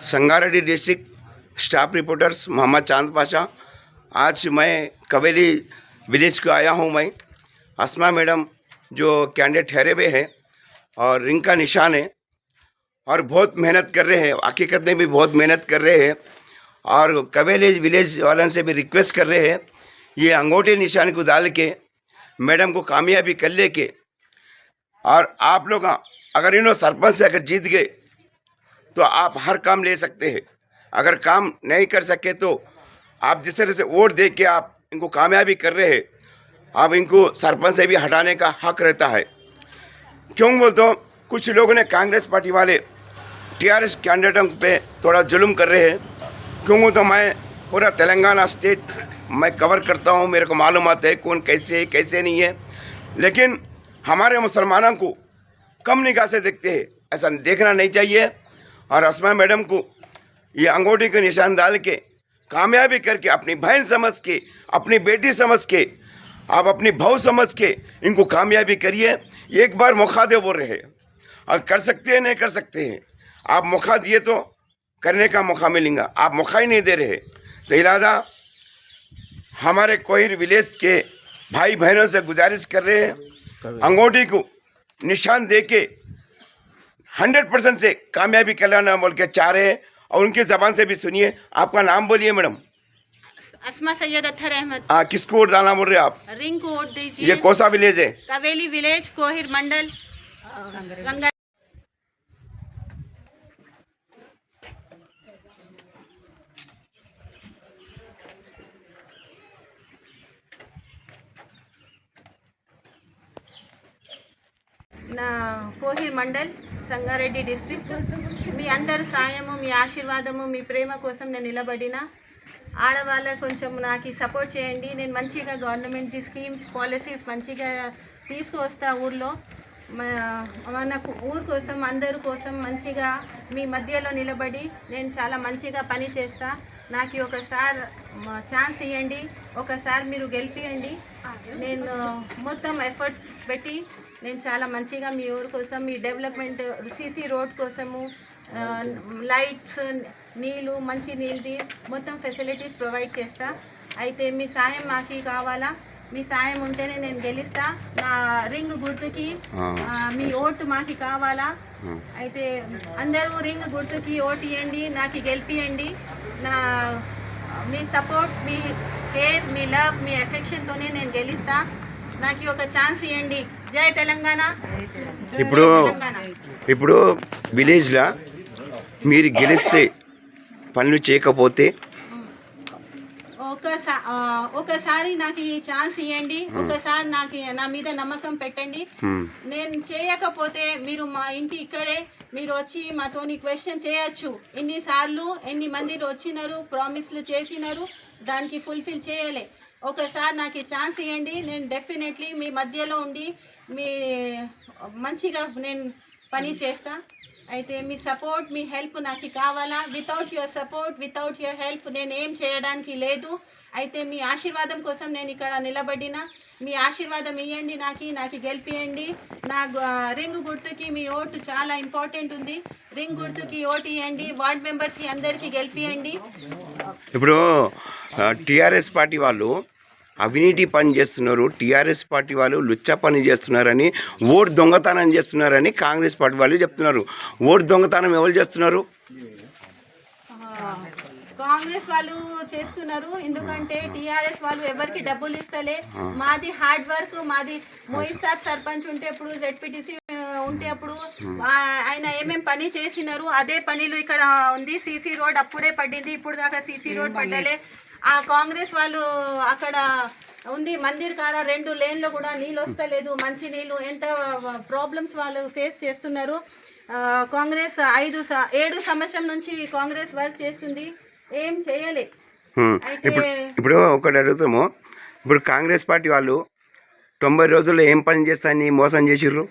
Sangareddy district staff reporters Mohammed Chand Pasha. आज मैं कवेली village को आया हूँ मैं। असमा मैडम जो कैंडिडेट ठहरे हुए हैं और रिंग का निशान है और बहुत मेहनत कर रहे हैं, हकीकत में भी बहुत मेहनत कर रहे हैं और कवेली विलेज वालों से भी रिक्वेस्ट कर रहे हैं, ये अंगूठे निशान को डाल के, मैडम को कामयाबी कर लेके। और आप लोग अगर इन्हों सरपंच से अगर जीत गए तो आप हर काम ले सकते हैं। अगर काम नहीं कर सके तो आप जिस तरह से वोट दे के आप इनको कामयाबी कर रहे हैं, आप इनको सरपंच से भी हटाने का हक रहता है। क्यों बोलते हो? कुछ लोगों ने कांग्रेस पार्टी वाले टीआरएस कैंडिडेटों पे थोड़ा जुल्म कर रहे हैं। क्यों तो मैं पूरा तेलंगाना स्टेट मैं कवर करता हूँ, मेरे को मालूम आता है कौन कैसे है, कैसे नहीं है। लेकिन हमारे मुसलमानों को कम निगाह से देखते हैं, ऐसा देखना नहीं चाहिए। और असमा मैडम को ये अंगूठी के निशान डाल के कामयाबी करके अपनी बहन समझ के अपनी बेटी समझ के आप अपनी भाव समझ के इनको कामयाबी करिए। एक बार मौका दे बोल रहे हैं। और कर सकते हैं नहीं कर सकते हैं। आप मौका दिए तो करने का मौका मिलेगा। आप मौका ही नहीं दे रहे। तो इलादा हमारे कोहिर विलेज के भाई बहनों से गुजारिश कर रहे हैं। अंगूठी को निशान दे के हंड्रेड परसेंट से कामयाबी कल्याण बोल के चाह रहे हैं और उनके ज़बान से भी सुनिए। आपका नाम बोलिए मैडम। असमा सैयद अथर अहमद। हाँ किसको वोट डालना बोल रहे आप? रिंग को वोट दीजिए। ये कौन विलेज है? कवेली विलेज कोहिर मंडल। ना कोहिर मंडल। సంగారెడ్డి డిస్ట్రిక్ట్. మీ అందరి సాయము మీ ఆశీర్వాదము మీ ప్రేమ కోసం నేను నిలబడిన. ఆడవాళ్ళ కొంచెం నాకు సపోర్ట్ చేయండి. నేను మంచిగా గవర్నమెంట్ స్కీమ్స్ పాలసీస్ మంచిగా తీసుకువస్తా ఊర్లో. మ- మనకు ఊరు కోసం అందరి కోసం మంచిగా మీ మధ్యలో నిలబడి నేను చాలా మంచిగా పని చేస్తా. నాకు ఒకసారి ఛాన్స్ ఇవ్వండి ఒకసారి మీరు గెలిపియండి. నేను మొత్తం ఎఫర్ట్స్ పెట్టి నేను చాలా మంచిగా మీ ఊరు కోసం మీ డెవలప్మెంట్ సీసీ రోడ్ కోసము లైట్స్ నీళ్ళు మంచి నీళ్ళది మొత్తం ఫెసిలిటీస్ ప్రొవైడ్ చేస్తా. అయితే మీ సాయం మాకు కావాలా? మీ సాయం ఉంటేనే నేను గెలుస్తా. నా రింగ్ గుర్తుకి మీ ఓటు మాకు కావాలా? అయితే అందరూ రింగ్ గుర్తుకి ఓటు ఇవ్వండి నాకు గెలిపియండి నా మీ సపోర్ట్ మీ కేర్ మీ లవ్ మీ ఎఫెక్షన్తోనే నేను గెలుస్తా. నాకు ఒక ఛాన్స్ ఇవ్వండి జై తెలంగాణ. ఇప్పుడు ఇప్పుడు విలేజ్లో మీరు గెలిస్తే పనులు చేయకపోతే? ఒకసారి ఒకసారి నాకు ఈ ఛాన్స్ ఇవ్వండి ఒకసారి నాకు నా మీద నమ్మకం పెట్టండి. నేను చేయకపోతే మీరు మా ఇంటి ఇక్కడే మీరు వచ్చి మాతోని క్వశ్చన్ చేయొచ్చు. ఎన్నిసార్లు ఎన్ని మంది వచ్చినారు ప్రామిస్లు చేసినారు దానికి ఫుల్ఫిల్ చేయలే. ఒకసారి నాకు ఈ ఛాన్స్ ఇవ్వండి నేను డెఫినెట్లీ మీ మధ్యలో ఉండి మీ మంచిగా నేను పని చేస్తా. అయితే మీ సపోర్ట్ మీ హెల్ప్ నాకు కావాలా? Without your support without your help నేను ఏం చేయడానికి లేదు. అయితే మీ ఆశీర్వాదం కోసం నేను ఇక్కడ నిలబడిన. మీ ఆశీర్వాదం ఇవ్వండి నాకు నాకు గెలిపియండి. నా రింగ్ గుర్తుకి మీ ఓటు చాలా ఇంపార్టెంట్ ఉంది. రింగ్ గుర్తుకి ఓటు ఇవ్వండి వార్డ్ మెంబర్స్కి అందరికీ గెలిపియండి. ఇప్పుడు టీఆర్ఎస్ పార్టీ వాళ్ళు అవినీతి పని చేస్తున్నారు టీఆర్ఎస్ పార్టీ వాళ్ళు లుచ్చ పని చేస్తున్నారని ఓటు దొంగతనం చేస్తున్నారని కాంగ్రెస్ పార్టీ వాళ్ళు చెప్తున్నారు. ఓటు దొంగతనం ఎవరు చేస్తున్నారు? కాంగ్రెస్ వాళ్ళు చేస్తున్నారు ఎందుకంటే టిఆర్ఎస్ వాళ్ళు ఎవరికి డబ్బులు ఇస్తలే మాది హార్డ్ వర్క్ మాది మోహిత్ సాబ్ సర్పంచ్ ఉంటే అప్పుడు జెడ్పీటీసీ ఉంటే అప్పుడు ఆయన ఏమేం పని చేసినారు అదే పనిలో ఇక్కడ ఉంది. సీసీ రోడ్ అప్పుడే పడింది ఇప్పుడు దాకా సీసీ రోడ్ పడ్డలే. ఆ కాంగ్రెస్ వాళ్ళు అక్కడ ఉంది మందిర్ కాడ రెండు లేన్లు కూడా నీళ్ళు వస్తలేదు మంచి నీళ్ళు. ఎంత ప్రాబ్లమ్స్ వాళ్ళు ఫేస్ చేస్తున్నారు. కాంగ్రెస్ ఐదు ఏడు సంవత్సరం నుంచి కాంగ్రెస్ వర్క్ చేస్తుంది. ఏం చేయలే. ఇప్పుడు ఇప్పుడు ఒకటి అడుగుతాము. ఇప్పుడు కాంగ్రెస్ పార్టీ వాళ్ళు తొంభై రోజుల్లో ఏం పని చేస్తారని మోసం చేసిర్రు?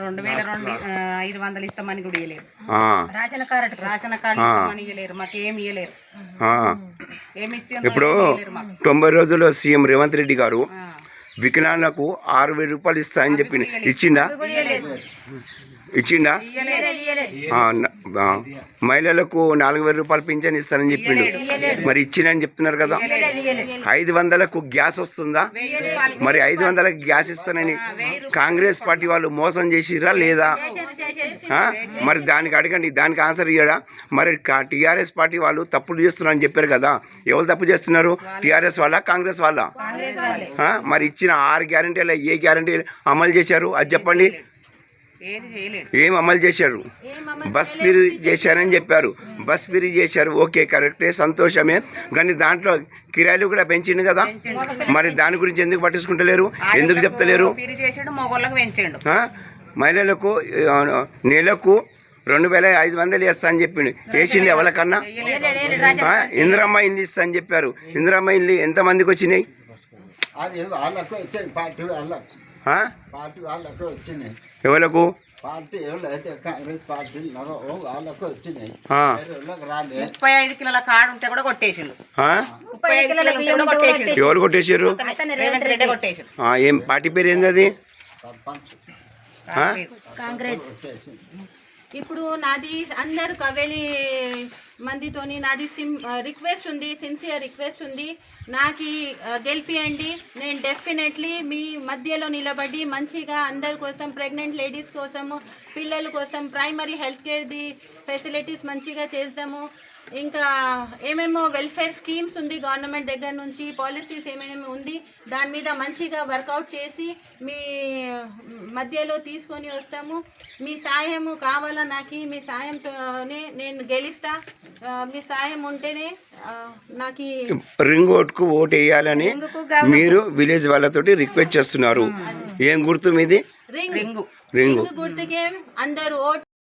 రెండు వేల రెండు ఆ, ఐదు వందలు ఇస్తామని కూడా ఇవ్వలేరు కార్డు రేషన్ కార్డు ఇస్తామని ఇవ్వలేరు మాకు ఏమి ఇవ్వలేరు. ఏమి ఇప్పుడు తొంభై రోజుల్లో సీఎం రేవంత్ రెడ్డి గారు వికలాంగులకు ఆరు వేల రూపాయలు ఇస్తా అని చెప్పింది ఇచ్చిండా? ఇచ్చిండా? మహిళలకు నాలుగు వేల రూపాయలు పింఛన్ ఇస్తానని చెప్పిండు. మరి ఇచ్చిందని చెప్తున్నారు కదా. ఐదు వందలకు గ్యాస్ వస్తుందా? మరి ఐదు వందలకు గ్యాస్ ఇస్తానని కాంగ్రెస్ పార్టీ వాళ్ళు మోసం చేసిరా లేదా? మరి దానికి అడగండి దానికి ఆన్సర్ ఇయ్యడా? మరి టీఆర్ఎస్ పార్టీ వాళ్ళు తప్పులు చేస్తున్నారని చెప్పారు కదా. ఎవరు తప్పు చేస్తున్నారు? టీఆర్ఎస్ వాళ్ళ కాంగ్రెస్ వాళ్ళ? మరి ఇచ్చిన ఆరు గ్యారంటీలు ఏ గ్యారంటీ అమలు చేశారు? అది చెప్పండి. ఏం అమలు చేశారు? బస్ ఫ్రీ చేశారని చెప్పారు. బస్ ఫ్రీ చేశారు. ఓకే కరెక్టే సంతోషమే. కానీ దాంట్లో కిరాయిలు కూడా పెంచిండు కదా? మరి దాని గురించి ఎందుకు పట్టించుకుంటలేరు? ఎందుకు చెప్తలేరు? మహిళలకు నెలకు రెండు వేల ఐదు వందలు వేస్తా అని చెప్పిండు. వేసిండు ఎవరికన్నా? ఇందిరమ్మ ఇల్లు ఇస్తా అని చెప్పారు. ఇందిరమ్మ ఇల్లు ఎంతమందికి వచ్చినాయి? అది వాళ్ళకు వచ్చాయి పార్టీ వాళ్ళకు? పార్టీ వాళ్ళకు వచ్చినాయి. ఎవలకు? పార్టీ ఎవరైతే కాంగ్రెస్ పార్టీ వాళ్ళకు వచ్చినాయి. ముప్పై ఐదు కిలోల కాడు ఉంటే కూడా కొట్టేసిండు. ఎవరు కొట్టేసారు? ఏం పార్టీ పేరు ఏంది అది? వచ్చేసి ఇప్పుడు నాది అందరు కవేలి మందితోని నాది సిమ్ రిక్వెస్ట్ ఉంది సిన్సియర్ రిక్వెస్ట్ ఉంది. నాకు గెలిపియండి. నేను డెఫినెట్లీ మీ మధ్యలో నిలబడి మంచిగా అందరి కోసం ప్రెగ్నెంట్ లేడీస్ కోసము పిల్లల కోసం ప్రైమరీ హెల్త్ కేర్ది ఫెసిలిటీస్ మంచిగా చేద్దాము. ఇంకా ఏమేమో వెల్ఫేర్ స్కీమ్స్ ఉంది గవర్నమెంట్ దగ్గర నుంచి పాలసీస్ ఏమేమి ఉంది దాని మీద మంచిగా వర్కౌట్ చేసి మీ మధ్యలో తీసుకొని వస్తాము. మీ సాయము కావాలా నాకు? మీ సాయంతోనే నేను గెలుస్తా. మీ సాయం ఉంటేనే నాకు రింగ్ ఓట్కు ఓటు వేయాలని మీరు విలేజ్ వాళ్ళతోటి రిక్వెస్ట్ చేస్తున్నారు. ఏం గుర్తు మీది? రింగ్ రింగు రింగు రింగ్ గుర్తుకే అందరూ ఓట్